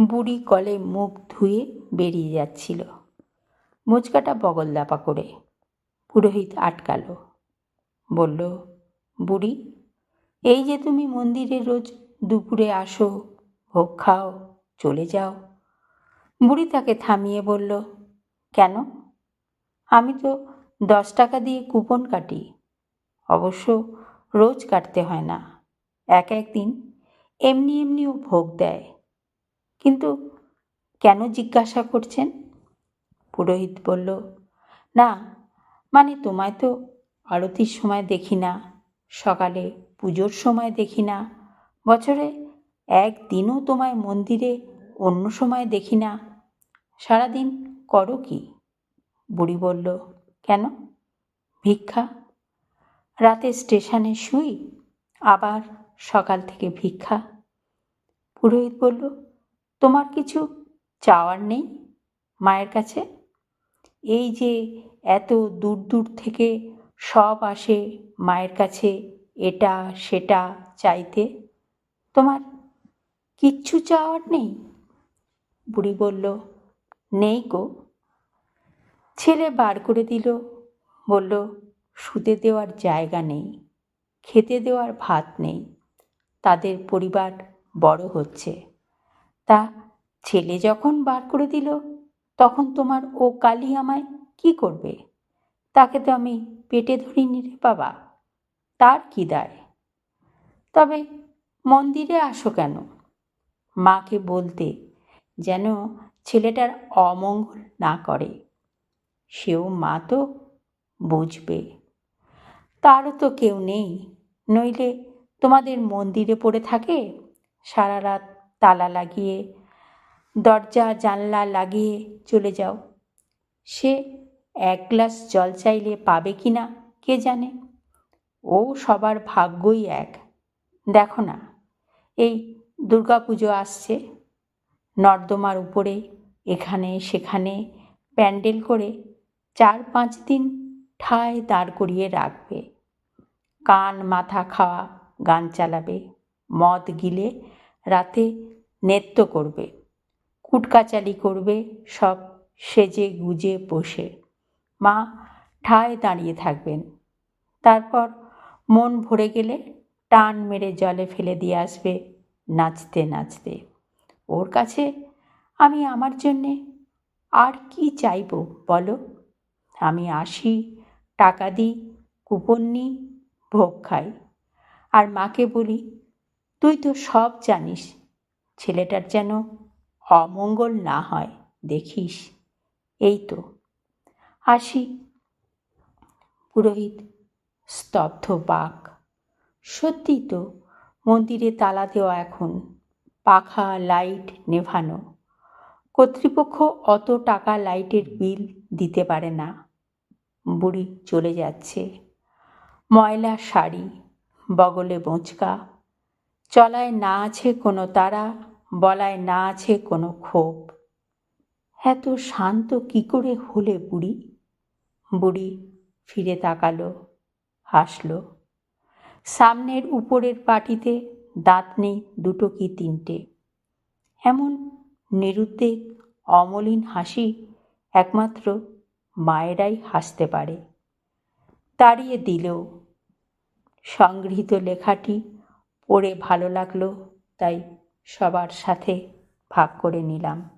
বুড়ি কলে মুখ ধুয়ে বেরিয়ে যাচ্ছিল। মোচকাটা বগল দাপা করে। পুরোহিত আটকালো। বলল, বুড়ি, এই যে তুমি মন্দিরে রোজ দুপুরে আসো, ভোগ খাও, চলে যাও। বুড়ি তাকে থামিয়ে বলল, কেন? আমি তো দশ টাকা দিয়ে কুপন কাটি। অবশ্য রোজ কাটতে হয় না। এক একদিন এমনি এমনিও ভোগ দেয়। কিন্তু কেন জিজ্ঞাসা করছেন? পুরোহিত বলল, না মানে তোমায় তো আরতির সময় দেখি না, সকালে পুজোর সময় দেখি না, বছরে একদিনও তোমায় মন্দিরে অন্য সময় দেখি না, সারাদিন করো কি? বুড়ি বলল, কেন? ভিক্ষা? রাতে স্টেশনে শুই, আবার সকাল থেকে ভিক্ষা? পুরোহিত বলল তোমার কিছু চাওয়ার নেই মায়ের কাছে? এই যে এত দূর দূর থেকে সব আসে মায়ের কাছে এটা সেটা চাইতে, তোমার কিচ্ছু চাওয়ার নেই? বুড়ি বলল, নেই গো। ছেলে বার করে দিল, বলল, শুতে দেওয়ার জায়গা নেই, খেতে দেওয়ার ভাত নেই, তাদের পরিবার বড় হচ্ছে। তা ছেলে যখন বার করে দিল, তখন তোমার ও কালী আমায় কি করবে? তাকে তো আমি পেটে ধরিনি রে বাবা, তার কি দায়? তবে মন্দিরে আসো কেন? মাকে বলতে যেন ছেলেটার অমঙ্গল না করে, সেও মা তো বুঝবে। তারও তো কেউ নেই, নইলে তোমাদের মন্দিরে পড়ে থাকে সারা রাত তালা লাগিয়ে, দরজা, জানলা লাগিয়ে চলে যাও। সে এক গ্লাস জল চাইলে পাবে কি না, কে জানে? ও সবার ভাগ্যই এক। দেখো না, এই দুর্গাপুজো আসছে। নর্দমার উপরে, এখানে, সেখানে প্যান্ডেল করে চার পাঁচ দিন ঠায় দাঁড় করিয়ে রাখবে। কান, মাথা খাওয়া, গান চালাবে। মদ গিলে রাতে নৃত্য করবে। কুটকাচালি করবে, সব সেজে গুজে বসে। মা ঠায় দাঁড়িয়ে থাকবেন। তারপর মন ভরে গেলে টান মেরে জলে ফেলে দিয়ে আসবে নাচতে নাচতে। ওর কাছে আমি আমার জন্যে আর কি চাইব বলো? আমি আসি, টাকা দিই, কুপন নিই, ভোগ খাই। আর মাকে বলি, তুই তো সব জানিস ছেলেটার যেন অমঙ্গল না হয়, দেখিস। এই তো। আসি। পুরোহিত স্তব্ধ বাক। সত্যি তো, মন্দিরে তালা দেওয়া এখন। পাখা, লাইট নেভানো। কর্তৃপক্ষ অত টাকা লাইটের বিল দিতে পারে না। বুড়ি চলে যাচ্ছে। ময়লা শাড়ি, বগলে বোঁচকা চলায় না আছে কোনো তারা, বলায় না আছে কোনো ক্ষোভ। এত শান্ত কি করে হলে বুড়ি? বুড়ি ফিরে তাকালো, হাসল। সামনের উপরের পাটিতে দাঁত নেই দুটো কি তিনটে? এমন নিরুদ্বেগ, অমলিন হাসি একমাত্র মায়েরাই হাসতে পারে। তাড়িয়ে দিলেও সংগৃহীত লেখাটি পড়ে ভালো লাগল তাই সবার সাথে ভাগ করে নিলাম।